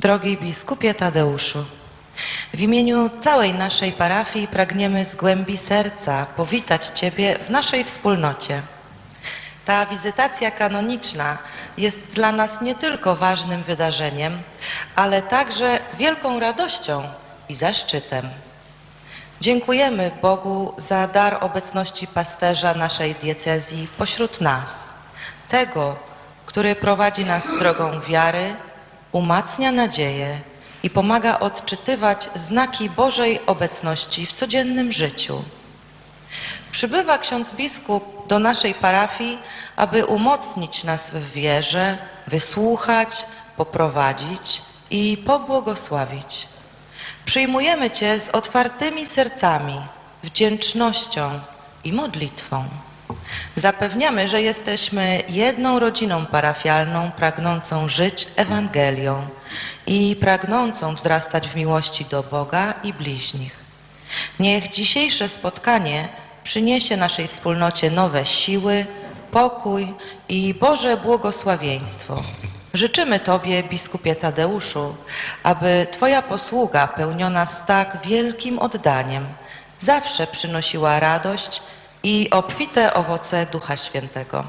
Drogi biskupie Tadeuszu, w imieniu całej naszej parafii pragniemy z głębi serca powitać Ciebie w naszej wspólnocie. Ta wizytacja kanoniczna jest dla nas nie tylko ważnym wydarzeniem, ale także wielką radością i zaszczytem. Dziękujemy Bogu za dar obecności pasterza naszej diecezji pośród nas, tego, który prowadzi nas drogą wiary, umacnia nadzieję i pomaga odczytywać znaki Bożej obecności w codziennym życiu. Przybywa ksiądz biskup do naszej parafii, aby umocnić nas w wierze, wysłuchać, poprowadzić i pobłogosławić. Przyjmujemy Cię z otwartymi sercami, wdzięcznością i modlitwą. Zapewniamy, że jesteśmy jedną rodziną parafialną, pragnącą żyć Ewangelią i pragnącą wzrastać w miłości do Boga i bliźnich. Niech dzisiejsze spotkanie przyniesie naszej wspólnocie nowe siły, pokój i Boże błogosławieństwo. Życzymy Tobie, biskupie Tadeuszu, aby Twoja posługa pełniona z tak wielkim oddaniem zawsze przynosiła radość i obfite owoce Ducha Świętego.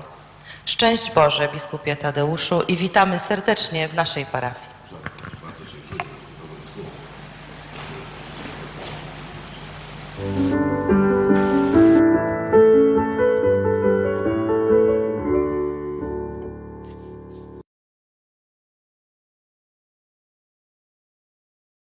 Szczęść Boże, biskupie Tadeuszu, i witamy serdecznie w naszej parafii.